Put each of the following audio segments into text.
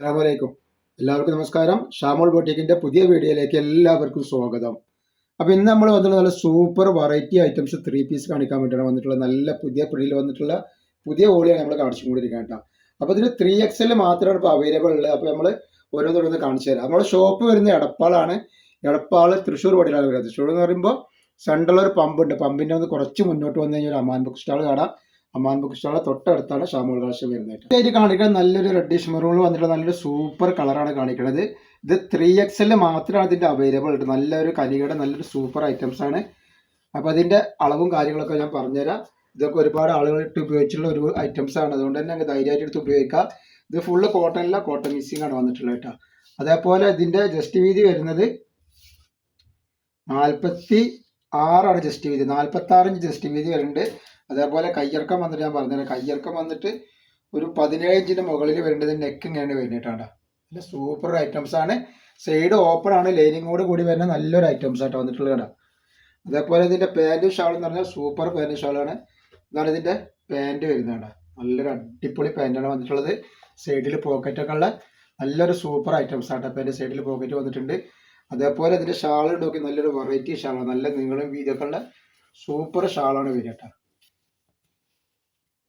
അസ്സാമലൈക്കും എല്ലാവർക്കും നമസ്കാരം. ഷാമോൾ ബോട്ടിക്കിന്റെ പുതിയ വീഡിയോയിലേക്ക് എല്ലാവർക്കും സ്വാഗതം. അപ്പോൾ ഇന്ന് നമ്മൾ വന്നിട്ടുള്ള നല്ല super variety items three piece കാണിക്കാൻ വേണ്ടിയാണ് വന്നിട്ടുള്ള നല്ല പുതിയ പ്രിന്റിൽ വന്നിട്ടുള്ള പുതിയ ഓളിയാണ് നമ്മൾ കാണിച്ചു കാണിച്ചുകൊണ്ടിരിക്കുക കേട്ടോ അപ്പോൾ ഇതിന് ത്രീ എക്സ് മാത്രമാണ് ഇപ്പൊ അവൈലബിൾ ഉള്ളത്. അപ്പോൾ നമ്മൾ ഓരോന്നോരോന്ന് കാണിച്ചു തരാം. നമ്മുടെ ഷോപ്പ് വരുന്നത് എടപ്പാളാണ്. എടപ്പാൾ തൃശ്ശൂർ റോഡിലാണ് വരുന്നത്. തൃശ്ശൂർ എന്ന് പറയുമ്പോൾ സെൻട്രൽ ഒരു പമ്പുണ്ട് പമ്പിന്റെ ഒന്ന് കുറച്ച് മുന്നോട്ട് വന്നു കഴിഞ്ഞാൽ ഒരു അമാൻ ബുക്ക് സ്റ്റാൾ കാണാം. അമാൻ ബുക്ക് സ്റ്റാളെ തൊട്ടടുത്താണ് ഷാമോൾ കാശ് വരുന്നത്. ഇതായിട്ട് കാണിക്കുന്നത് നല്ലൊരു റെഡിഷ് മെറൂൺ വന്നിട്ടുള്ള നല്ലൊരു സൂപ്പർ കളറാണ് കാണിക്കുന്നത്. ഇത് ത്രീ എക്സ് മാത്രമാണ് ഇതിന്റെ അവൈലബിൾ ആയിട്ട് നല്ലൊരു കനികയുടെ നല്ലൊരു സൂപ്പർ ഐറ്റംസ് ആണ്. അപ്പോൾ അതിന്റെ അളവും കാര്യങ്ങളൊക്കെ ഞാൻ പറഞ്ഞുതരാം. ഇതൊക്കെ ഒരുപാട് ആളുകൾ ഇട്ട് ഉപയോഗിച്ചിട്ടുള്ള ഒരു ഐറ്റംസ് ആണ്. അതുകൊണ്ട് തന്നെ അങ്ങ് ധൈര്യമായിട്ട് എടുത്ത് ഉപയോഗിക്കാം. ഇത് ഫുള്ള് കോട്ടണില്ല കോട്ടൺ മിസ്സിംഗ് ആണ് വന്നിട്ടുള്ളത് കേട്ടോ. അതേപോലെ ഇതിന്റെ ജസ്റ്റ് വീതി വരുന്നത് നാൽപ്പത്തി ആറാണ് ജസ്റ്റ് വീതി. നാൽപ്പത്തി ആറ് ജസ്റ്റ് വീതി വരുന്നുണ്ട്. അതേപോലെ കയ്യിറക്കം വന്നിട്ട് ഞാൻ പറഞ്ഞുതരാം കയ്യിറക്കം വന്നിട്ട് ഒരു പതിനേഴ് ഇഞ്ചിന്റെ മുകളിൽ വരേണ്ടത് നെക്ക് ഇങ്ങനെയാണ് വരുന്നിട്ടാണ് നല്ല സൂപ്പർ ഐറ്റംസ് ആണ്. സൈഡ് ഓപ്പൺ ആണ്. ലൈനിങ്ങോട് കൂടി വരുന്ന നല്ലൊരു ഐറ്റംസ് ആയിട്ട് വന്നിട്ടുള്ളത് കേട്ടോ അതേപോലെ ഇതിന്റെ പാന്റും ഷാൾ എന്ന് പറഞ്ഞാൽ സൂപ്പർ പാന്റും ഷാളാണ് ഇതാണ് ഇതിന്റെ പാന്റ് വരുന്നതാണ് നല്ലൊരു അടിപൊളി പാന്റാണ് വന്നിട്ടുള്ളത്. സൈഡിൽ പോക്കറ്റൊക്കെ ഉള്ള നല്ലൊരു സൂപ്പർ ഐറ്റംസ് ആട്ടോ പാന്റ് സൈഡിൽ പോക്കറ്റ് വന്നിട്ടുണ്ട്. അതേപോലെ ഇതിന്റെ ഷാൾ നോക്കി നല്ലൊരു വെറൈറ്റി ഷാളാണ് നല്ല നീളം വീതിയൊക്കെ ഉള്ള സൂപ്പർ ഷാളാണ് വരിക കേട്ടോ.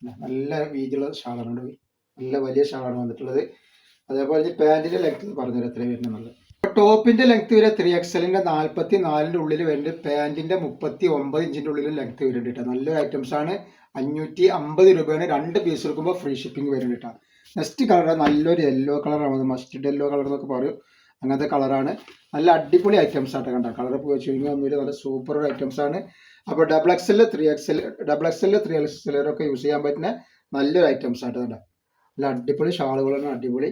നല്ല വീതിയുള്ള ഷാളാണ്. നല്ല വലിയ ഷാളാണ് വന്നിട്ടുള്ളത്. അതേപോലെ ഈ പാന്റിന്റെ ലെങ്ത് പറഞ്ഞുതരാം എത്ര വരുന്നുള്ളത് ടോപ്പിന്റെ ലെങ്ത് വരെ ത്രീ എക്സലിന്റെ നാൽപ്പത്തി നാലിന്റെ ഉള്ളിൽ വരുന്നുണ്ട് പാന്റിന്റെ മുപ്പത്തി ഒമ്പത് ഇഞ്ചിന്റെ ഉള്ളിൽ ലെങ്ത് വരുന്നുണ്ട് കേട്ടോ നല്ലൊരു ഐറ്റംസ് ആണ്. അഞ്ഞൂറ്റി അമ്പത് രൂപയാണ് രണ്ട് പീസ് എടുക്കുമ്പോൾ ഫ്രീ ഷിപ്പിംഗ് വരുന്നുണ്ട് കേട്ടോ നെക്സ്റ്റ് കളർ നല്ലൊരു യെല്ലോ കളറാണ് മസ്റ്റ് യെല്ലോ കളർ എന്നൊക്കെ പറയും. അങ്ങനത്തെ കളറാണ് നല്ല അടിപൊളി ഐറ്റംസ് ആട്ടോ കണ്ട. കളർ പോയി ചുരുങ്ങി ഒന്നുമില്ല. നല്ല സൂപ്പർ ഐറ്റംസ് ആണ്. അപ്പോൾ double XL three XL double XL three എക്സലൊക്കെ use ചെയ്യാൻ പറ്റുന്ന നല്ലൊരു ഐറ്റംസ് ആയിട്ട് തന്നെ നല്ല അടിപൊളി ഷാളുകളാണ് അടിപൊളി.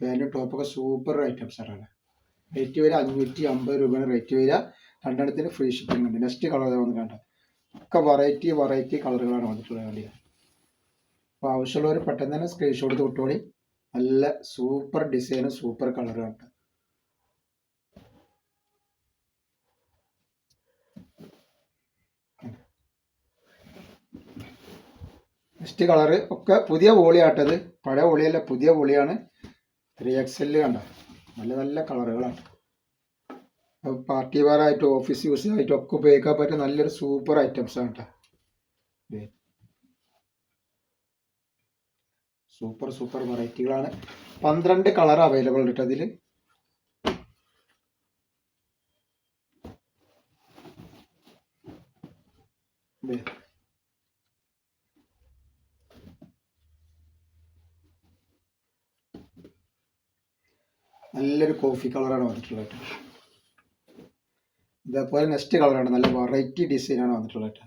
പാന്റും ടോപ്പൊക്കെ സൂപ്പർ ഐറ്റംസ് ആയിട്ടാണ് റേറ്റ് വരിക അഞ്ഞൂറ്റി അമ്പത് രൂപയാണ് റേറ്റ് വരിക. രണ്ടെണ്ണത്തിന് ഫ്രീ ഷിപ്പിംഗ് ഉണ്ട്. നെക്സ്റ്റ് കളർ വന്ന് ഒക്കെ വെറൈറ്റി വെറൈറ്റി കളറുകളാണ് വന്നിട്ടുള്ളത് വേണ്ടിയത് അപ്പോൾ ആവശ്യമുള്ളവർ പെട്ടെന്ന് തന്നെ സ്ക്രീൻഷോട്ട് എടുത്ത് നല്ല സൂപ്പർ ഡിസൈനും സൂപ്പർ കളറുമാണ് നെക്സ്റ്റ് കളറ് ഒക്കെ പുതിയ വോളിയാട്ടത് പഴയ വോളിയല്ല പുതിയ വോളിയാണ്. ത്രീ എക്സെൽ കണ്ട? നല്ല നല്ല കളറുകളാണ്. പാർട്ടി വെയർ ആയിട്ട് ഓഫീസ് യൂസ് ആയിട്ടും ഒക്കെ ഉപയോഗിക്കാൻ പറ്റിയ നല്ലൊരു സൂപ്പർ ഐറ്റംസ് ആണ് കേട്ടോ സൂപ്പർ സൂപ്പർ വെറൈറ്റികളാണ് പന്ത്രണ്ട് കളർ അവൈലബിൾ ഉണ്ട് അതിൽ നല്ലൊരു കോഫി കളറാണ് വന്നിട്ടുള്ളത് കേട്ടോ. ഇതേപോലെ നെക്സ്റ്റ് കളറാണ് നല്ല വെറൈറ്റി ഡിസൈനാണ് വന്നിട്ടുള്ളത് കേട്ടോ.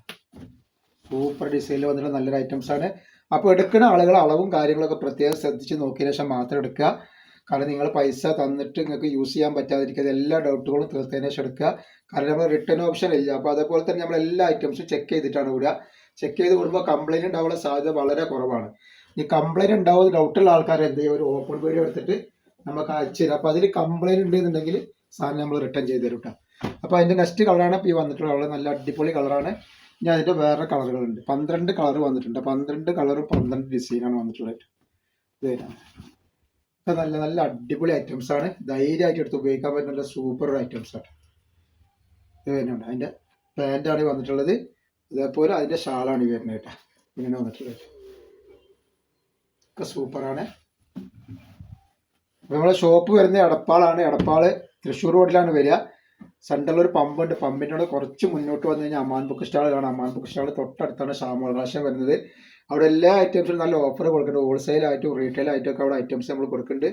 സൂപ്പർ ഡിസൈനിൽ വന്നിട്ടുള്ള നല്ലൊരു ഐറ്റംസ് ആണ്. അപ്പോൾ എടുക്കുന്ന ആളുകൾ അളവും കാര്യങ്ങളൊക്കെ പ്രത്യേകം ശ്രദ്ധിച്ച് നോക്കിയതിന് ശേഷം മാത്രം എടുക്കുക. കാരണം നിങ്ങൾ പൈസ തന്നിട്ട് നിങ്ങൾക്ക് യൂസ് ചെയ്യാൻ പറ്റാതിരിക്കുക. എല്ലാ ഡൗട്ടുകളും തീർത്തതിന് ശേഷം എടുക്കുക. കാരണം നമ്മൾ റിട്ടേൺ ഓപ്ഷൻ ഇല്ല. അപ്പോൾ അതേപോലെ തന്നെ നമ്മൾ എല്ലാ ഐറ്റംസും ചെക്ക് ചെയ്തിട്ടാണ് വിടുക ചെക്ക് ചെയ്ത് വിടുമ്പോൾ കംപ്ലൈന്റ് ഉണ്ടാവാനുള്ള സാധ്യത വളരെ കുറവാണ്. ഈ കംപ്ലൈന്റ് ഉണ്ടാവുന്ന ഡൗട്ടുള്ള ആൾക്കാർ എന്ത് ഒരു ഓപ്പൺ വീഡിയോ എടുത്തിട്ട് നമുക്ക് അയച്ചു തരും അപ്പോൾ അതിൽ കംപ്ലൈന്റ് ഉണ്ടെന്നുണ്ടെങ്കിൽ സാധനം നമ്മൾ റിട്ടേൺ ചെയ്ത് തരും കേട്ടോ അപ്പോൾ അതിന്റെ നെക്സ്റ്റ് കളറാണ് ഈ വന്നിട്ടുള്ള കളർ നല്ല അടിപൊളി കളറാണ് ഞാൻ അതിന്റെ വേറെ കളറുകളുണ്ട് പന്ത്രണ്ട് കളർ വന്നിട്ടുണ്ട്. പന്ത്രണ്ട് കളറും പന്ത്രണ്ട് ഡിസൈനാണ് വന്നിട്ടുള്ളത്. ഇത് നല്ല നല്ല അടിപൊളി ഐറ്റംസ് ആണ്. ധൈര്യമായിട്ട് എടുത്ത് ഉപയോഗിക്കാൻ പറ്റുന്ന സൂപ്പർ ഐറ്റംസ് ആണ്. ഇത് വരുന്നുണ്ട് അതിന്റെ പാന്റാണ് വന്നിട്ടുള്ളത്. അതേപോലെ അതിന്റെ ഷാളാണ് വരുന്നത് കേട്ടോ. ഇങ്ങനെ വന്നിട്ടുള്ളത്. ഒക്കെ സൂപ്പറാണ് നമ്മളെ ഷോപ്പ് വരുന്നത് എടപ്പാളാണ്. എടപ്പാൾ തൃശ്ശൂർ റോഡിലാണ് വരിക. സെൻട്രലിൽ ഒരു പമ്പുണ്ട് പമ്പിനോട് കുറച്ച് മുന്നോട്ട് വന്നു കഴിഞ്ഞാൽ അമ്മാൻ ബുക്ക് സ്റ്റാൾ കാണാം. അമാൻ ബുക്ക് സ്റ്റാൾ തൊട്ടടുത്താണ് ഷാമോളാശം വരുന്നത്. അവിടെ എല്ലാ ഐറ്റംസിനും നല്ല ഓഫർ കൊടുക്കുന്നുണ്ട്. ഹോൾസെയിൽ ആയിട്ടും റീറ്റെയിൽ ആയിട്ടും ഒക്കെ അവിടെ ഐറ്റംസ് നമ്മൾ കൊടുക്കുന്നുണ്ട്.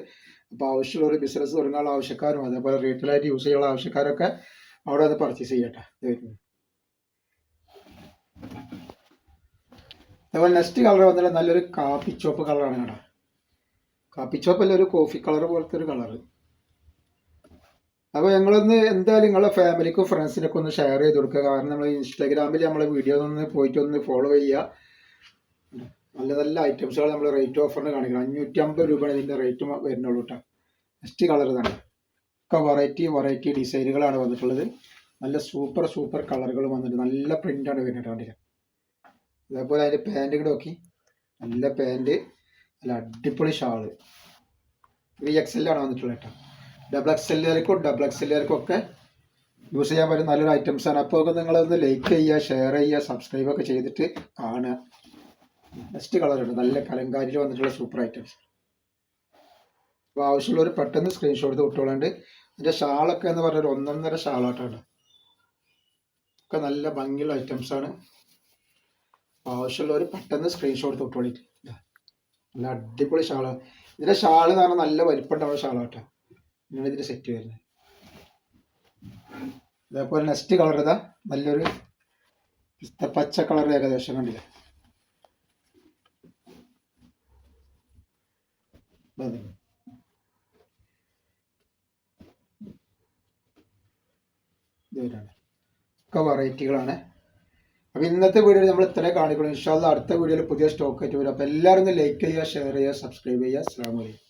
അപ്പോൾ ആവശ്യമുള്ള ഒരു ബിസിനസ് തുടങ്ങാനുള്ള ആവശ്യക്കാരും അതേപോലെ റീറ്റെയിൽ ആയിട്ട് യൂസ് ചെയ്യാനുള്ള ആവശ്യക്കാരൊക്കെ അവിടെ അത് പർച്ചേസ് ചെയ്യട്ടെ. അതേപോലെ നെക്സ്റ്റ് കളർ വന്നിട്ട് നല്ലൊരു കാപ്പി ചോപ്പ് കളറാണ് കേട്ടോ. കാപ്പി ചോപ്പ് അല്ല ഒരു കോഫി കളർ പോലത്തെ ഒരു കളറ്. അപ്പോൾ ഞങ്ങളൊന്ന് എന്തായാലും നിങ്ങളെ ഫാമിലിക്കും ഫ്രണ്ട്സിനൊക്കെ ഒന്ന് ഷെയർ ചെയ്ത് കൊടുക്കുക. കാരണം നമ്മൾ ഇൻസ്റ്റാഗ്രാമിൽ നമ്മളെ വീഡിയോ ഒന്ന് പോയിട്ട് ഒന്ന് ഫോളോ ചെയ്യുക. നല്ല നല്ല ഐറ്റംസുകൾ നമ്മൾ റേറ്റ് ഓഫറിന് കാണിക്കണം. അഞ്ഞൂറ്റി അമ്പത് രൂപയാണ് ഇതിന്റെ റേറ്റ് വരുന്നുള്ളൂ കേട്ടോ നെക്സ്റ്റ് കളർ തന്നെ ഒക്കെ വെറൈറ്റി വെറൈറ്റി ഡിസൈനുകളാണ് വന്നിട്ടുള്ളത്. നല്ല സൂപ്പർ സൂപ്പർ കളറുകൾ വന്നിട്ട് നല്ല പ്രിന്റാണ് വരുന്നത് കണ്ടില്ല? അതേപോലെ അതിന്റെ പാന്റ് കൂടെ നോക്കി. നല്ല പാന്റ് നല്ല അടിപൊളി ഷാൾ ത്രീ എക്സ് എല്ലാണ് വന്നിട്ടുള്ളത് കേട്ടോ. ഡബിൾ എക്സ് എല്ലാവർക്കും ഡബിൾ എക്സ് എല്ലാവർക്കും ഒക്കെ യൂസ് ചെയ്യാൻ പറ്റുന്ന നല്ലൊരു ഐറ്റംസ് ആണ്. അപ്പോൾ നിങ്ങളൊന്ന് ലൈക്ക് ചെയ്യുക ഷെയർ ചെയ്യുക സബ്സ്ക്രൈബ് ഒക്കെ ചെയ്തിട്ട് കാണുക. നെക്സ്റ്റ് കളറുണ്ട് നല്ല കലങ്കാരിയിൽ വന്നിട്ടുള്ള സൂപ്പർ ഐറ്റംസ് അപ്പോൾ ആവശ്യമുള്ളവർ പെട്ടെന്ന് സ്ക്രീൻഷോട്ട് എടുത്ത് വിട്ടോളാണ്ട് ഇതിന്റെ ഷാളൊക്കെ എന്ന് പറഞ്ഞാൽ ഒന്നൊന്നര ഷാളായിട്ടാണ് ഒക്കെ നല്ല ഭംഗിയുള്ള ആണ്. ആവശ്യമുള്ളവർ പെട്ടെന്ന് സ്ക്രീൻഷോട്ട് എടുത്ത് നല്ല അടിപൊളി ഷാളാണ് ഇതിന്റെ ഷാൾ എന്ന് പറഞ്ഞാൽ നല്ല വലിപ്പമുണ്ടാവുന്ന ഷാളാട്ടോ. ഇങ്ങനെ ഇതിന്റെ സെറ്റ് വരുന്നത്. അതേപോലെ നെക്സ്റ്റ് കളർ ഇതാ. നല്ലൊരു പച്ച കളർ ഏകദേശം കണ്ടില്ല? വെറൈറ്റികളാണ് അപ്പോൾ ഇന്നത്തെ വീഡിയോയിൽ നമ്മൾ ഇത്രേ കാണിക്കണം ഇൻഷാല്ല അടുത്ത വീഡിയോയിൽ പുതിയ സ്റ്റോക്ക് ആയിട്ട് വരും. അപ്പോൾ എല്ലാവരും ലൈക്ക് ചെയ്യുക ഷെയർ ചെയ്യുക സബ്സ്ക്രൈബ് ചെയ്യുക. അസ്സാം വലൈക്കും